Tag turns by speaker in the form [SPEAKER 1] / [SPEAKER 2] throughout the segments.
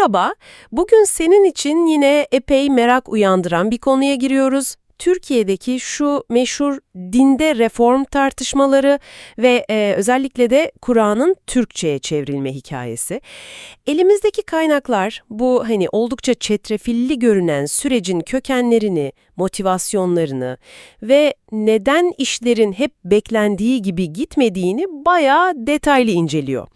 [SPEAKER 1] Merhaba, bugün senin için yine epey merak uyandıran bir konuya giriyoruz. Türkiye'deki şu meşhur dinde reform tartışmaları ve e, özellikle de Kur'an'ın Türkçe'ye çevrilme hikayesi. Elimizdeki kaynaklar bu hani oldukça çetrefilli görünen sürecin kökenlerini, motivasyonlarını ve neden işlerin hep beklendiği gibi gitmediğini bayağı detaylı inceliyor.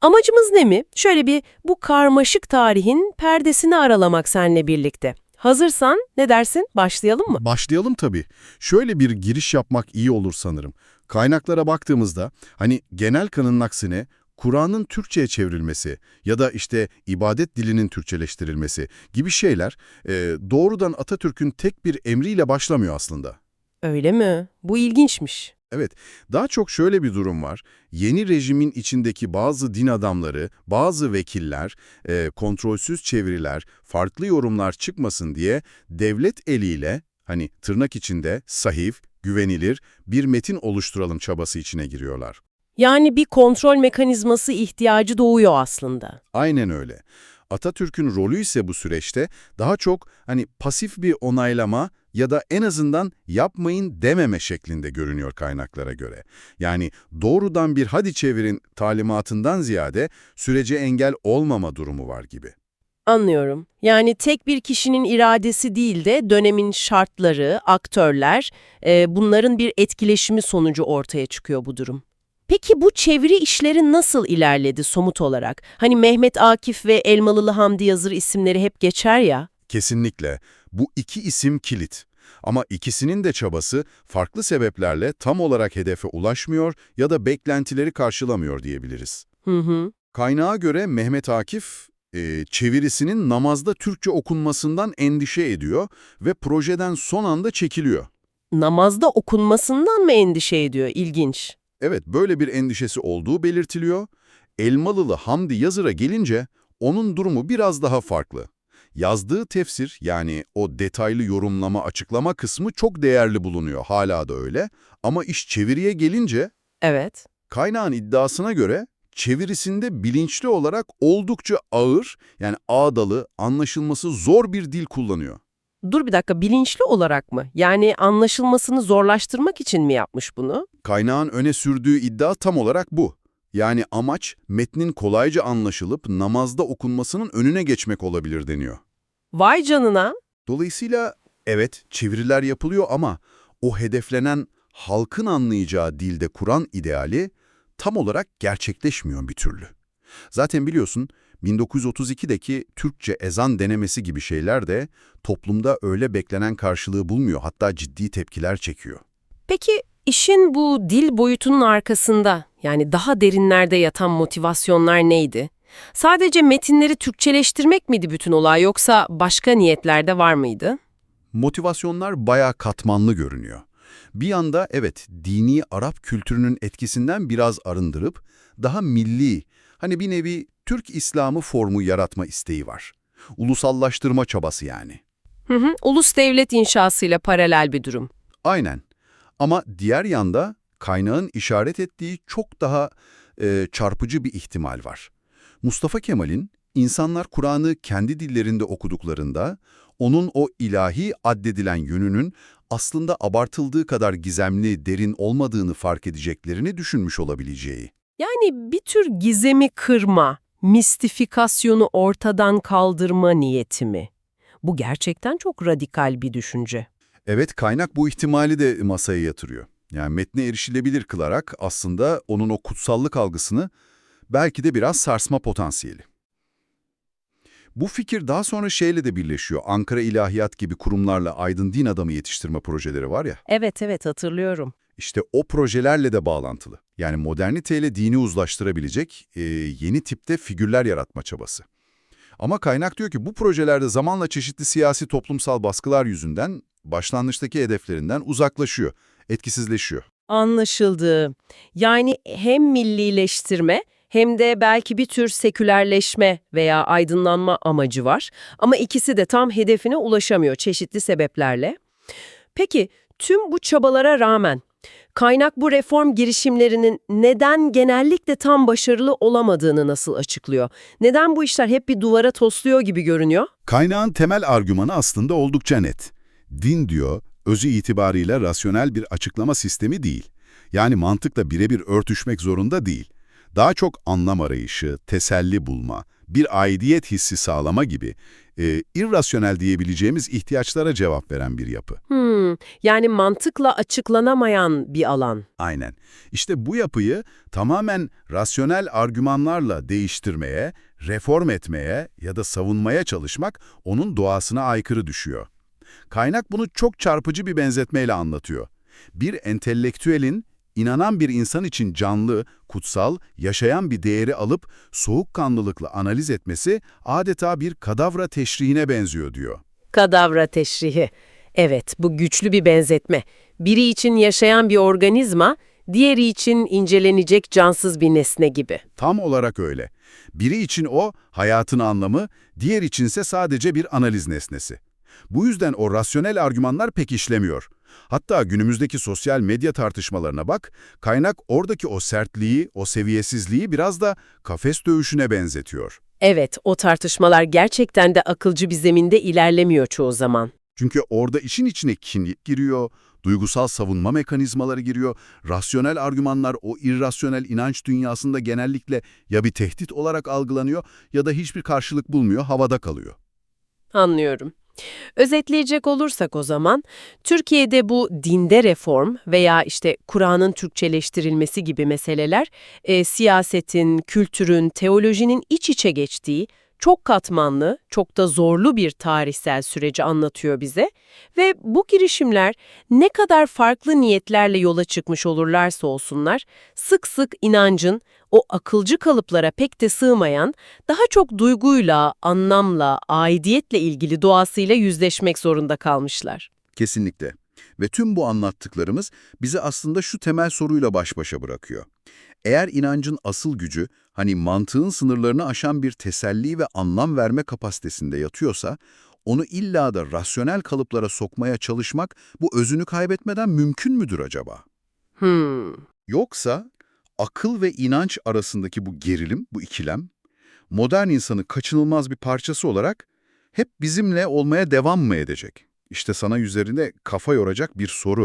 [SPEAKER 1] Amacımız ne mi? Şöyle bir bu karmaşık tarihin perdesini aralamak seninle birlikte. Hazırsan ne dersin? Başlayalım mı?
[SPEAKER 2] Başlayalım tabii. Şöyle bir giriş yapmak iyi olur sanırım. Kaynaklara baktığımızda hani genel kanının aksine Kur'an'ın Türkçe'ye çevrilmesi ya da işte ibadet dilinin Türkçeleştirilmesi gibi şeyler e, doğrudan Atatürk'ün tek bir emriyle başlamıyor aslında.
[SPEAKER 1] Öyle mi? Bu ilginçmiş.
[SPEAKER 2] Evet, daha çok şöyle bir durum var. Yeni rejimin içindeki bazı din adamları, bazı vekiller, e, kontrolsüz çeviriler, farklı yorumlar çıkmasın diye devlet eliyle, hani tırnak içinde sahif, güvenilir bir metin oluşturalım çabası içine giriyorlar.
[SPEAKER 1] Yani bir kontrol mekanizması ihtiyacı doğuyor aslında.
[SPEAKER 2] Aynen öyle. Atatürk'ün rolü ise bu süreçte daha çok hani pasif bir onaylama ya da en azından yapmayın dememe şeklinde görünüyor kaynaklara göre. Yani doğrudan bir hadi çevirin talimatından ziyade sürece engel olmama durumu var gibi.
[SPEAKER 1] Anlıyorum. Yani tek bir kişinin iradesi değil de dönemin şartları, aktörler, e, bunların bir etkileşimi sonucu ortaya çıkıyor bu durum. Peki bu çeviri işleri nasıl ilerledi somut olarak? Hani Mehmet Akif ve Elmalılı Hamdi Yazır isimleri hep geçer ya.
[SPEAKER 2] Kesinlikle. Bu iki isim kilit. Ama ikisinin de çabası farklı sebeplerle tam olarak hedefe ulaşmıyor ya da beklentileri karşılamıyor diyebiliriz.
[SPEAKER 1] Hı hı.
[SPEAKER 2] Kaynağa göre Mehmet Akif e, çevirisinin namazda Türkçe okunmasından endişe ediyor ve projeden son anda çekiliyor.
[SPEAKER 1] Namazda okunmasından mı endişe ediyor? İlginç.
[SPEAKER 2] Evet, böyle bir endişesi olduğu belirtiliyor. Elmalılı Hamdi Yazır'a gelince onun durumu biraz daha farklı. Yazdığı tefsir yani o detaylı yorumlama açıklama kısmı çok değerli bulunuyor, hala da öyle. Ama iş çeviriye gelince
[SPEAKER 1] Evet.
[SPEAKER 2] kaynağın iddiasına göre çevirisinde bilinçli olarak oldukça ağır yani ağdalı, anlaşılması zor bir dil kullanıyor.
[SPEAKER 1] Dur bir dakika, bilinçli olarak mı? Yani anlaşılmasını zorlaştırmak için mi yapmış bunu?
[SPEAKER 2] Kaynağın öne sürdüğü iddia tam olarak bu. Yani amaç metnin kolayca anlaşılıp namazda okunmasının önüne geçmek olabilir deniyor.
[SPEAKER 1] Vay canına.
[SPEAKER 2] Dolayısıyla evet çeviriler yapılıyor ama o hedeflenen halkın anlayacağı dilde Kur'an ideali tam olarak gerçekleşmiyor bir türlü. Zaten biliyorsun 1932'deki Türkçe ezan denemesi gibi şeyler de toplumda öyle beklenen karşılığı bulmuyor hatta ciddi tepkiler çekiyor.
[SPEAKER 1] Peki işin bu dil boyutunun arkasında yani daha derinlerde yatan motivasyonlar neydi? Sadece metinleri Türkçeleştirmek miydi bütün olay yoksa başka niyetler de var mıydı?
[SPEAKER 2] Motivasyonlar bayağı katmanlı görünüyor. Bir yanda evet dini Arap kültürünün etkisinden biraz arındırıp daha milli, hani bir nevi Türk İslamı formu yaratma isteği var. Ulusallaştırma çabası yani.
[SPEAKER 1] Hı hı, ulus devlet inşasıyla paralel bir durum.
[SPEAKER 2] Aynen. Ama diğer yanda kaynağın işaret ettiği çok daha e, çarpıcı bir ihtimal var. Mustafa Kemal'in insanlar Kur'an'ı kendi dillerinde okuduklarında onun o ilahi addedilen yönünün aslında abartıldığı kadar gizemli, derin olmadığını fark edeceklerini düşünmüş olabileceği.
[SPEAKER 1] Yani bir tür gizemi kırma, mistifikasyonu ortadan kaldırma niyeti mi? Bu gerçekten çok radikal bir düşünce.
[SPEAKER 2] Evet, kaynak bu ihtimali de masaya yatırıyor. Yani metne erişilebilir kılarak aslında onun o kutsallık algısını belki de biraz sarsma potansiyeli. Bu fikir daha sonra şeyle de birleşiyor. Ankara İlahiyat gibi kurumlarla aydın din adamı yetiştirme projeleri var ya.
[SPEAKER 1] Evet evet hatırlıyorum.
[SPEAKER 2] İşte o projelerle de bağlantılı. Yani moderniteyle dini uzlaştırabilecek e, yeni tipte figürler yaratma çabası. Ama kaynak diyor ki bu projelerde zamanla çeşitli siyasi toplumsal baskılar yüzünden başlangıçtaki hedeflerinden uzaklaşıyor, etkisizleşiyor.
[SPEAKER 1] Anlaşıldı. Yani hem millileştirme hem de belki bir tür sekülerleşme veya aydınlanma amacı var. Ama ikisi de tam hedefine ulaşamıyor çeşitli sebeplerle. Peki tüm bu çabalara rağmen Kaynak bu reform girişimlerinin neden genellikle tam başarılı olamadığını nasıl açıklıyor? Neden bu işler hep bir duvara tosluyor gibi görünüyor?
[SPEAKER 2] Kaynağın temel argümanı aslında oldukça net. Din diyor, özü itibarıyla rasyonel bir açıklama sistemi değil. Yani mantıkla birebir örtüşmek zorunda değil. Daha çok anlam arayışı, teselli bulma, bir aidiyet hissi sağlama gibi e, irrasyonel diyebileceğimiz ihtiyaçlara cevap veren bir yapı.
[SPEAKER 1] Hmm, yani mantıkla açıklanamayan bir alan.
[SPEAKER 2] Aynen. İşte bu yapıyı tamamen rasyonel argümanlarla değiştirmeye, reform etmeye ya da savunmaya çalışmak onun doğasına aykırı düşüyor. Kaynak bunu çok çarpıcı bir benzetmeyle anlatıyor. Bir entelektüelin inanan bir insan için canlı, kutsal, yaşayan bir değeri alıp soğukkanlılıkla analiz etmesi adeta bir kadavra teşrihine benziyor diyor.
[SPEAKER 1] Kadavra teşrihi. Evet, bu güçlü bir benzetme. Biri için yaşayan bir organizma, diğeri için incelenecek cansız bir nesne gibi.
[SPEAKER 2] Tam olarak öyle. Biri için o hayatın anlamı, diğer içinse sadece bir analiz nesnesi. Bu yüzden o rasyonel argümanlar pek işlemiyor. Hatta günümüzdeki sosyal medya tartışmalarına bak, kaynak oradaki o sertliği, o seviyesizliği biraz da kafes dövüşüne benzetiyor.
[SPEAKER 1] Evet, o tartışmalar gerçekten de akılcı bir zeminde ilerlemiyor çoğu zaman.
[SPEAKER 2] Çünkü orada işin içine kinlik giriyor, duygusal savunma mekanizmaları giriyor, rasyonel argümanlar o irrasyonel inanç dünyasında genellikle ya bir tehdit olarak algılanıyor ya da hiçbir karşılık bulmuyor, havada kalıyor.
[SPEAKER 1] Anlıyorum. Özetleyecek olursak o zaman, Türkiye'de bu dinde reform veya işte Kur'an'ın Türkçeleştirilmesi gibi meseleler, e, siyasetin, kültürün, teolojinin iç içe geçtiği, çok katmanlı, çok da zorlu bir tarihsel süreci anlatıyor bize ve bu girişimler ne kadar farklı niyetlerle yola çıkmış olurlarsa olsunlar, sık sık inancın, o akılcı kalıplara pek de sığmayan, daha çok duyguyla, anlamla, aidiyetle ilgili doğasıyla yüzleşmek zorunda kalmışlar.
[SPEAKER 2] Kesinlikle. Ve tüm bu anlattıklarımız bizi aslında şu temel soruyla baş başa bırakıyor. Eğer inancın asıl gücü, hani mantığın sınırlarını aşan bir teselli ve anlam verme kapasitesinde yatıyorsa, onu illa da rasyonel kalıplara sokmaya çalışmak bu özünü kaybetmeden mümkün müdür acaba?
[SPEAKER 1] Hmm.
[SPEAKER 2] Yoksa akıl ve inanç arasındaki bu gerilim, bu ikilem, modern insanı kaçınılmaz bir parçası olarak hep bizimle olmaya devam mı edecek? İşte sana üzerine kafa yoracak bir soru.